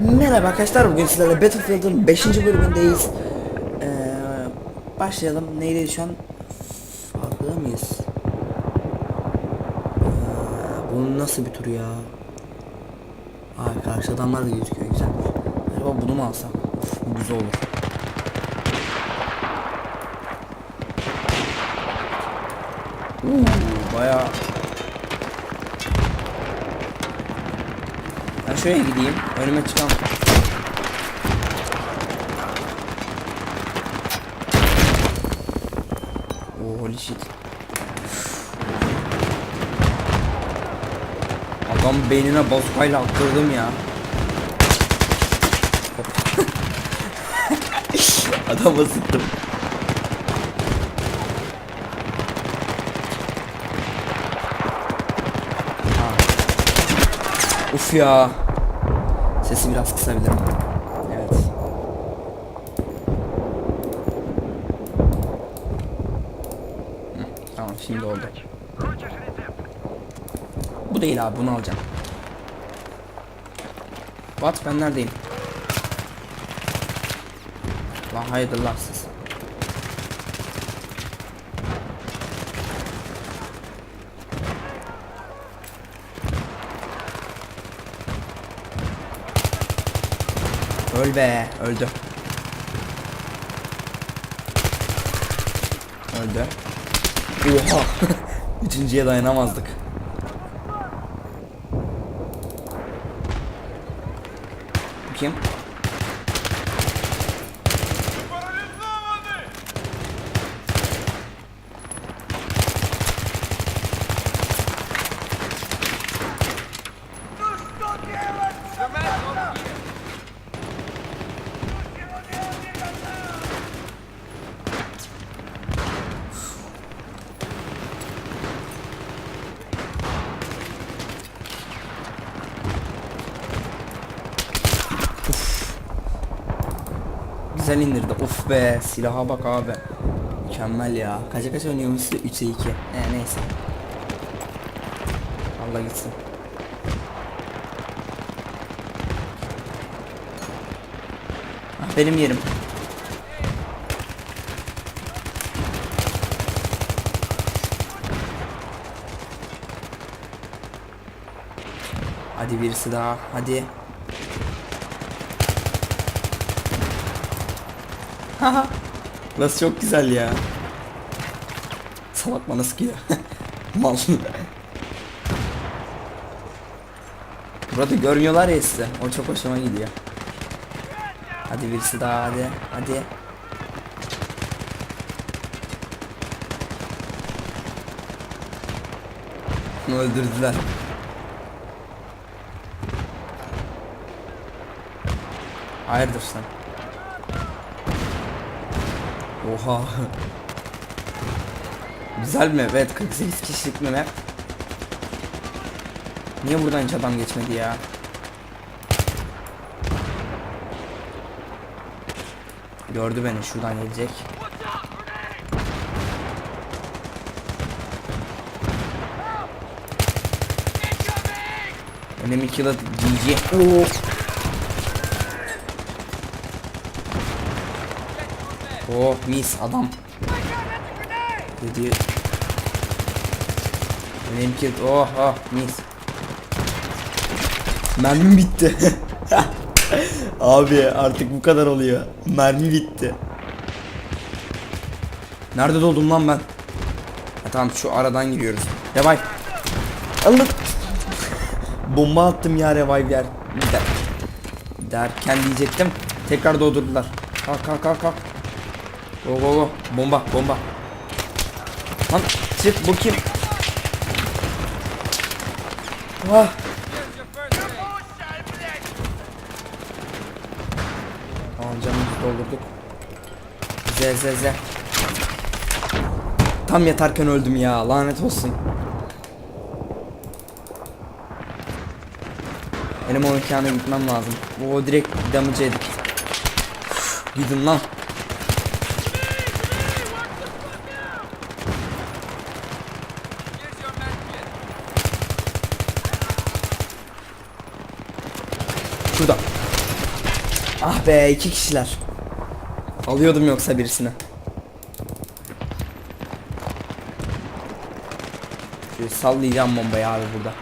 Merhaba arkadaşlar bugün sizlerle Battlefield'ın 5. bölümündeyiz. Ee, Başlayalım. Neydi şu an? Farklı mıyız? Ee, Bu nasıl bir tur ya? Aa karşı adamlar da gözüküyor güzel. Acaba bunu mu alsam? Of, bu güzel olur. Uuu baya Ben şöyle gideyim önüme çıkan Oh, holy shit. Adam beynine bozkayla attırdım ya. Adama sıktım. Ha. Uf ya. Sesi biraz kısabilirim. Evet. Tamam şimdi oldu. Bu değil abi bunu alacağım. What ben neredeyim? Lan hayırdır lan siz. Öl be öldü. Öldü. Oha. Üçüncüye dayanamazdık. Kim? Güzel indirdi. Of be silaha bak abi. Mükemmel ya. Kaça kaç oynuyormuşsun? 3'e 2. Ee, neyse. Allah gitsin. Ah, benim yerim. Hadi birisi daha. Hadi. Nasıl çok güzel ya. Salak bana sıkıyor. Mal. Burada görmüyorlar ya size. O çok hoşuma gidiyor. Hadi birisi daha hadi. Hadi. Bunu öldürdüler. Hayırdır sen? Oha. Güzel mi? Evet 48 kişilik mi map? Niye buradan hiç adam geçmedi ya? Gördü beni şuradan gelecek. Enemy killed GG. Oo. Oh mis adam. Dedi. Benimki oh oh mis. Mermim bitti. Abi artık bu kadar oluyor. Mermi bitti. Nerede doldum lan ben? Ha, tamam şu aradan giriyoruz. Revive. Allah. Bomba attım ya revive yer. Der. Derken diyecektim. Tekrar doldurdular. Kalk kalk kalk kalk. Go go go. Bomba bomba. Lan çık bu kim? Ah. Tamam canımızı doldurduk. Z z z. Tam yatarken öldüm ya lanet olsun. Benim o mekana gitmem lazım. O direkt damage yedik. Gidin lan. Şurada. Ah be iki kişiler. Alıyordum yoksa birisini. Şöyle sallayacağım bombayı abi burada.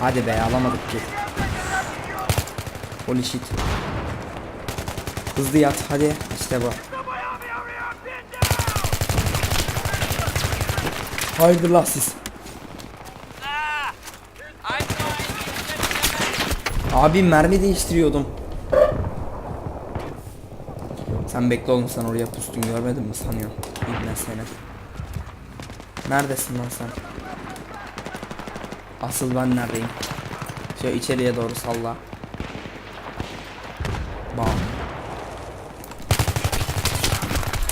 Hadi be alamadık ki. Holy shit. Hızlı yat hadi işte bu. Hayırdır lan siz. Abi mermi değiştiriyordum. Sen bekle oğlum sen oraya pustun görmedin mi sanıyorum. İbne seni. Neredesin lan sen? Asıl ben neredeyim? Şöyle içeriye doğru salla. Bam.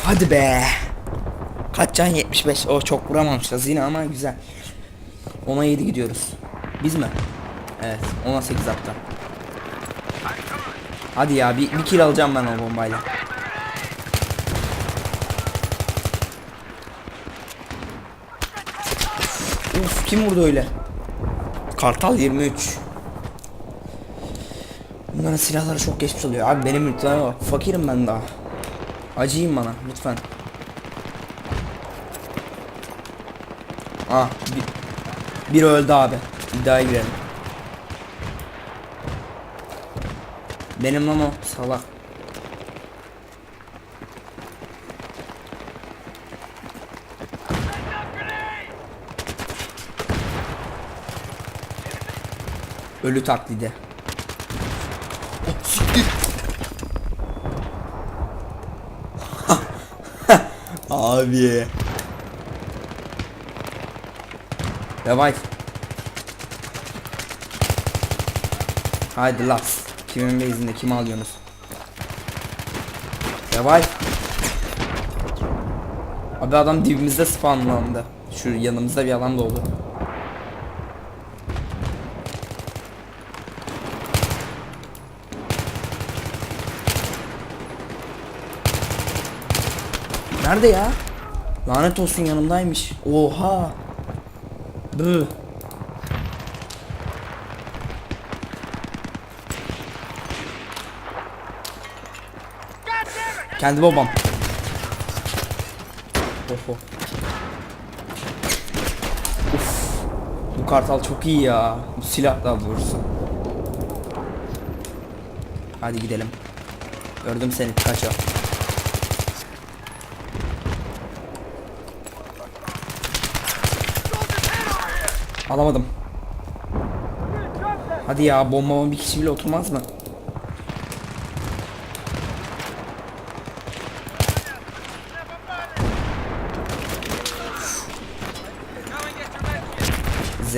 Hadi be. Kaç can 75. O çok vuramamışız yine ama güzel. 10'a 7 gidiyoruz. Biz mi? Evet 10'a 8 hatta. Hadi ya bir, bir kill alacağım ben o bombayla. Uf kim vurdu öyle? Kartal 23. Bunların silahları çok geçmiş oluyor. Abi benim lütfen bak. Fakirim ben daha. Acıyın bana lütfen. Ah bir, bir öldü abi. İddiaya girelim. Benim lan o salak. Ölü taklidi. Oh, siktir. Abi. Revive. Haydi las. Kimin base'inde kimi alıyorsunuz? Revive. Abi adam dibimizde spawnlandı. Şu yanımızda bir adam doldu. Nerede ya? Lanet olsun yanımdaymış. Oha. Bı. Kendi babam. Oho. Uf. Bu kartal çok iyi ya. Bu silah daha doğrusu. Hadi gidelim. Gördüm seni kaç o. Alamadım. Hadi ya bombama bir kişi bile oturmaz mı? Z.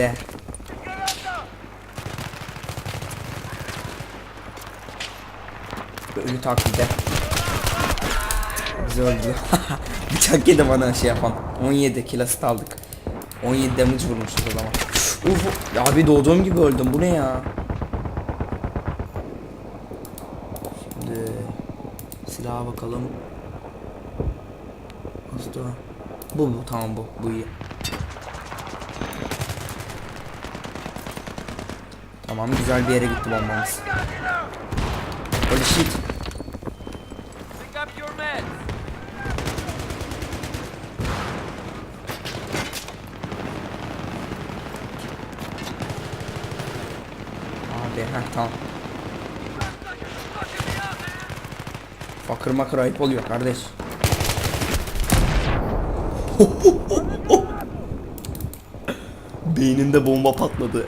Ölü taklide. Bizi öldü. Bıçak yedi bana şey yapan. 17 kilası aldık. 17 damage vurmuşuz o zaman. Uf, abi doğduğum gibi öldüm. Bu ne ya? Şimdi silaha bakalım. Hasta. Bu bu tamam bu. Bu iyi. Tamam güzel bir yere gitti bombamız. Holy shit. Abi heh tamam. Fakır makır ayıp oluyor kardeş. Beyninde bomba patladı.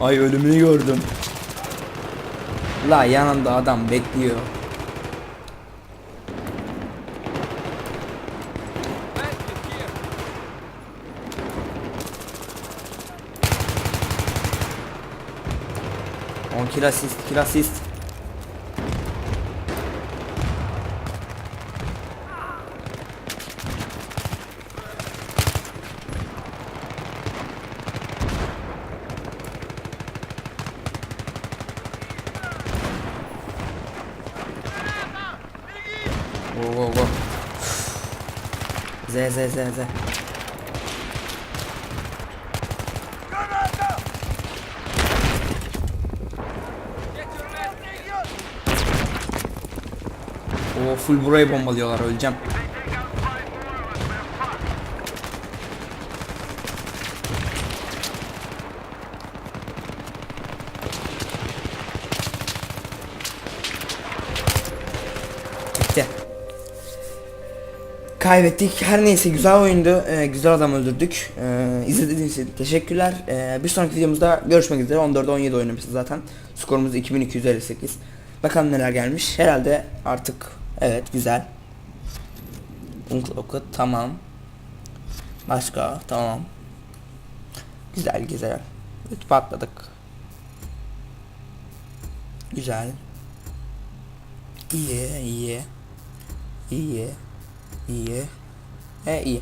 Ay ölümünü gördüm. La yanında adam bekliyor. On kill assist, kill assist. Z Z Z Z. O full burayı bombalıyorlar öleceğim. Kaybettik. Her neyse güzel oyundu. Ee, güzel adam öldürdük. Ee, izlediğiniz için teşekkürler. Ee, bir sonraki videomuzda görüşmek üzere. 14-17 oynamışız zaten. Skorumuz 2258. Bakalım neler gelmiş. Herhalde artık evet güzel. Oku tamam. Başka tamam. Güzel güzel. Evet, patladık. Güzel. İyi iyi. İyi. İyi. E iyi.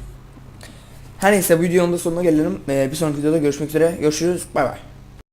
Her neyse bu videonun da sonuna gelelim. Ee, bir sonraki videoda görüşmek üzere. Görüşürüz. Bay bay.